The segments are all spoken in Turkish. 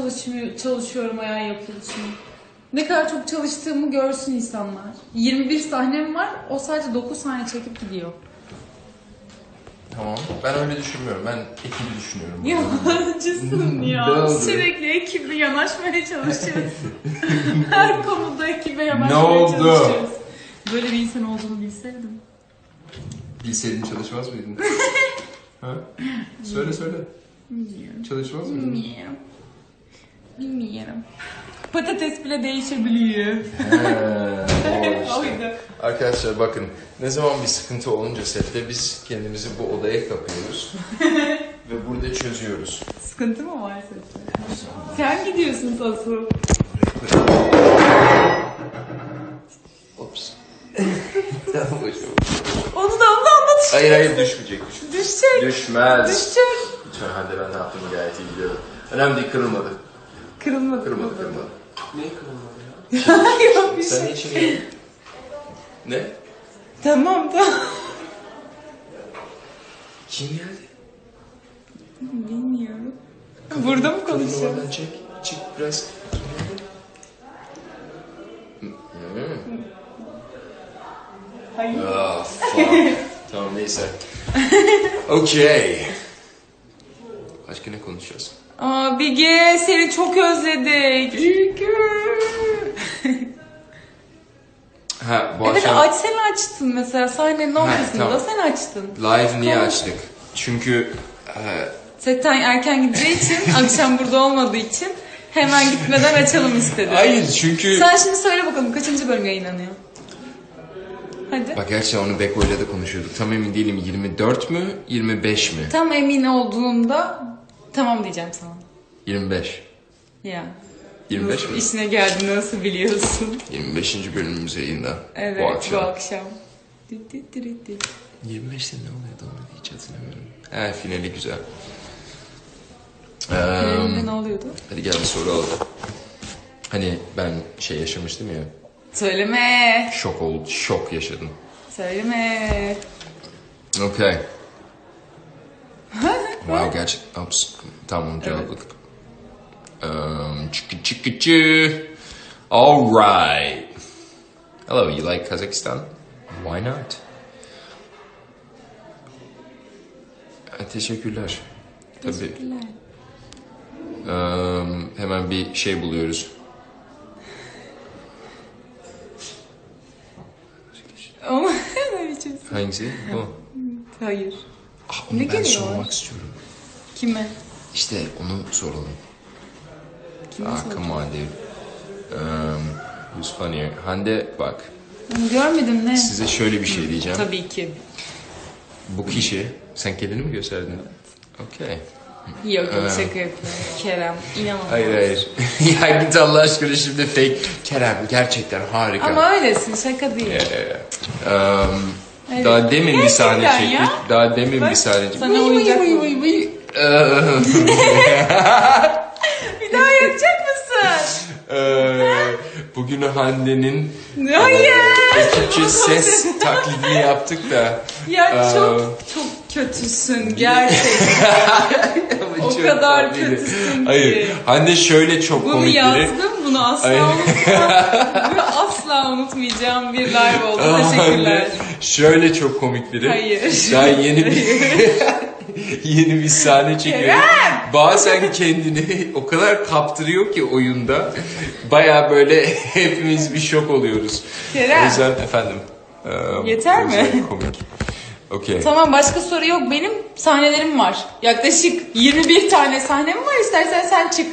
çalışmıyor, çalışıyorum ayağı yapıyor için. Ne kadar çok çalıştığımı görsün insanlar. 21 sahnem var. O sadece 9 saniye çekip gidiyor. Tamam. Ben öyle düşünmüyorum. Ben ekibi düşünüyorum. Yalancısın ya. Sürekli ekibe yanaşmaya çalışıyoruz. Her konuda ekibe yanaşmaya Ne oldu? çalışıyoruz. Böyle bir insan olduğunu bilseydim. Bilseydin çalışmaz mıydın? ha? Söyle söyle. Çalışmaz mıydın? Bilmiyorum. Bilmiyorum. Patates bile değişebiliyor. He, o işte. Arkadaşlar bakın ne zaman bir sıkıntı olunca sette biz kendimizi bu odaya kapıyoruz ve burada çözüyoruz. Sıkıntı mı var sende? Sen gidiyorsun Sasu. Ops. Tamam, boşver. Onu da onu da anlat. hayır hayır düşmeyecek. Düşecek. Düşmez. Düşecek. Lütfen Hande ben ne yaptığımı gayet iyi biliyorum. Önemli değil kırılmadı. Kırılmadı. Kırılmadı kırılmadı. Neyi kırılmadı ya? Yok bir Sen şey. niçin geldin? Ne? Tamam tamam. Kim geldi? Bilmiyorum. Burada mı Kadını konuşuyoruz? oradan çek. Çık biraz. Hmm. Hayır. Ah, fuck. tamam neyse. Okey. Başka ne konuşacağız? Aa Bige seni çok özledik. Ha bu Evet akşam aç sen açtın mesela sahnenin ortasında tamam. sen açtın. live niye Konuş. açtık? Çünkü e, Zaten erken gideceği için akşam burada olmadığı için hemen gitmeden açalım istedim. hayır çünkü Sen şimdi söyle bakalım kaçıncı bölüm yayınlanıyor? Hadi. bak gerçekten onu Beko ile de konuşuyorduk. Tam emin değilim 24 mü 25 mi? Tam emin olduğunda tamam diyeceğim sana. 25. Ya. 25 mi? İşine geldi nasıl biliyorsun? 25. bölümümüz yayında. Evet bu akşam. Bu akşam. Düt düt düt düt. 25'te ne oluyordu onu hiç hatırlamıyorum. He finali güzel. Finalinde Eee, ne oluyordu? hadi gel bir soru alalım. Hani ben şey yaşamıştım ya. Söyleme. Şok oldu. Şok yaşadım. Söyleme. Okay. Wow gerçek. Ops. Tamam cevapladık. Um, çıkı çıkı çı. Alright. Hello, you like Kazakhstan? Why not? Ha, teşekkürler. Tabii. Teşekkürler. Um, hemen bir şey buluyoruz. Ama ne biçim? Hangisi? Bu. Hayır. Ah, onu Ne ben geliyor? sormak istiyorum. Kime? İşte onu soralım. Kime Ah, soracağım? come on dude. Um, who's funnier? Hande bak. Onu görmedim ne? Size şöyle bir şey diyeceğim. Tabii ki. Bu kişi, sen kendini mi gösterdin? Okey. Yok yok Ee. şaka yapıyorum. Kerem. İnanamam. Hayır hayır. ya git Allah aşkına şimdi fake. Kerem gerçekten harika. Ama öylesin şaka değil. Um, Evet. Daha demin bir Gerçekten sahne ya. çektik. Daha demin Bak, bir sahne çektik. sana oyuncak Vıy, vıy, vıy, vıy. Bir daha yapacak mısın? Eee, Bugün Hande'nin Hayır. ekipçe ses taklidini yaptık da. Ya Ee, çok çok kötüsün gerçekten. O çok kadar tatlıydı. kötüsün ki. Hayır, Hande şöyle çok Bunu komik biri. yazdım, bunu asla unutmam. Bunu asla unutmayacağım bir live oldu. Teşekkürler. Şöyle çok komik biri. Hayır. Daha yeni bir yeni bir sahne çekiyor. Bazen kendini o kadar kaptırıyor ki oyunda. Baya böyle hepimiz bir şok oluyoruz. Kerem. O yüzden efendim. Yeter mi? Komik. Okey. Tamam başka soru yok. Benim sahnelerim var. Yaklaşık 21 tane sahnem var. İstersen sen çık.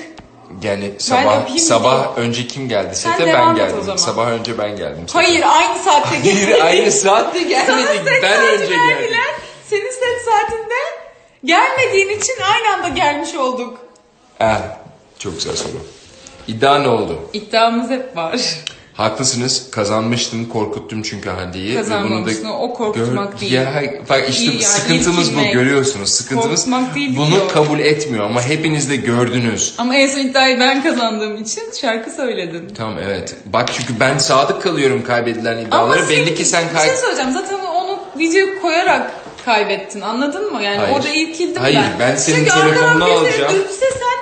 Yani sabah yapayım sabah önce kim geldi Sen sete devam ben et o geldim. zaman. Sabah önce ben geldim. sete. Hayır aynı saatte Hayır aynı saatte Sana gelmedik. set Ben önce geldim. Senin set saatinde gelmediğin için aynı anda gelmiş olduk. Eh, çok güzel soru. İddia ne oldu? İddiamız hep var. Haklısınız. Kazanmıştım. Korkuttum çünkü Hande'yi. Kazanmamışsın. O korkutmak Gör- değil. Ya, bak işte İyi yani sıkıntımız bu irkilmek. görüyorsunuz. Sıkıntımız Korkutmak değil bunu o. kabul etmiyor ama hepiniz de gördünüz. Ama en son iddiayı ben kazandığım için şarkı söyledin. Tamam evet. Bak çünkü ben sadık kalıyorum kaybedilen iddialara. Ama Belli ki sen Bir kay... şey söyleyeceğim. Zaten onu video koyarak kaybettin. Anladın mı? Yani Hayır. orada irkildim Hayır, ben. ben senin Çünkü telefonunu arkadan alacağım. Öpse sen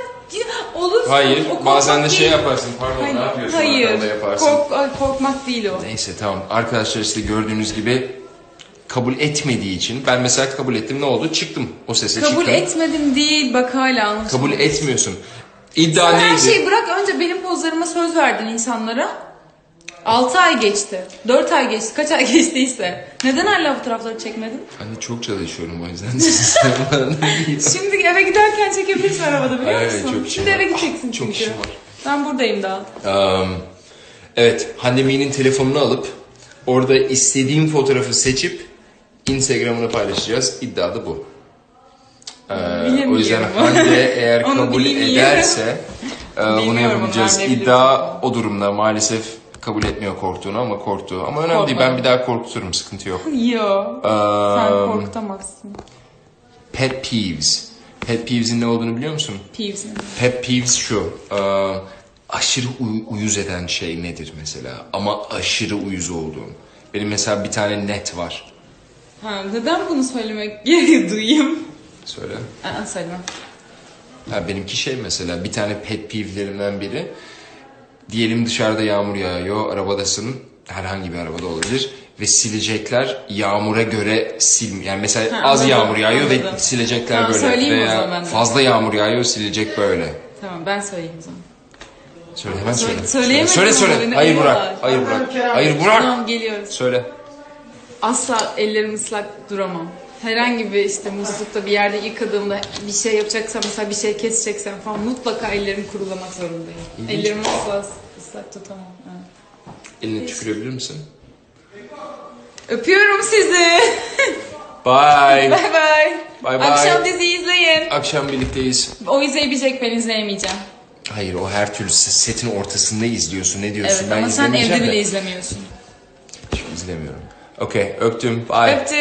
Olur. Hayır. o Bazen de şey değil. yaparsın. Pardon Hayır. ne yapıyorsun? Hayır. Yaparsın. Kork, ay, korkmak değil o. Neyse tamam. Arkadaşlar işte gördüğünüz gibi kabul etmediği için ben mesela kabul ettim ne oldu? Çıktım o sese Kabul çıktım. etmedim değil bak hala anlaşılmıyor. Kabul etmiyorsun. İddia Sen her neydi? şeyi bırak önce benim pozlarıma söz verdin insanlara. 6 ay geçti. 4 ay geçti. Kaç ay geçtiyse. Neden hala fotoğrafları çekmedin? Hani çok çalışıyorum o yüzden. Şimdi eve giderken çekebilirsin arabada biliyor Evet, musun? çok işim Şimdi var. eve gideceksin Çok çünkü. işim var. Ben buradayım daha. Um, evet, Hande Mi'nin telefonunu alıp orada istediğim fotoğrafı seçip Instagram'ına paylaşacağız. İddia da bu. Ee, Bilemiyorum. o yüzden Hande eğer Onu kabul ederse e, bunu Bilmiyorum, yapabileceğiz. İddia o durumda maalesef kabul etmiyor korktuğunu ama korktu. Ama önemli değil ben bir daha korkuturum sıkıntı yok. Yo. Sen Um, korkutamazsın. pet peeves. Pet peeves'in ne olduğunu biliyor musun? Peeves'in. Pet peeves şu. e, aşırı uy- uyuz eden şey nedir mesela? Ama aşırı uyuz olduğun. Benim mesela bir tane net var. Ha, neden bunu söylemek gereği duyayım? Söyle. Aa, söylemem. Ha, benimki şey mesela bir tane pet peeve'lerimden biri. Diyelim dışarıda yağmur yağıyor, arabadasın. Herhangi bir arabada olabilir. Ve silecekler yağmura göre sil yani mesela Ha, az anladım, yağmur yağıyor ve anladım. silecekler Tamam, böyle veya zaman ben de. fazla yağmur yağıyor silecek böyle. Tamam ben söyleyeyim o zaman. Söyle hemen Söyle- söyle. söyleyemedim Söyle söyle. beni Hayır bırak. Hayır bırak. Kerem. Hayır bırak. Tamam geliyoruz. Söyle. Asla ellerim ıslak duramam. Herhangi bir işte muslukta bir yerde yıkadığımda bir şey yapacaksam mesela bir şey keseceksem falan mutlaka ellerimi kurulamak zorundayım. İlginç. Ellerimi asla ıslak tutamam. Evet. Eline tükürebilir misin? Öpüyorum sizi. Bye. bay. Bay bay. Akşam dizi izleyin. Akşam birlikteyiz. O izleyebilecek ben izleyemeyeceğim. Hayır o her türlü setin ortasında izliyorsun. Ne diyorsun? Evet ben ama sen evde de. bile izlemiyorsun. Hiç izlemiyorum. Okey öptüm. Bye. Öptük.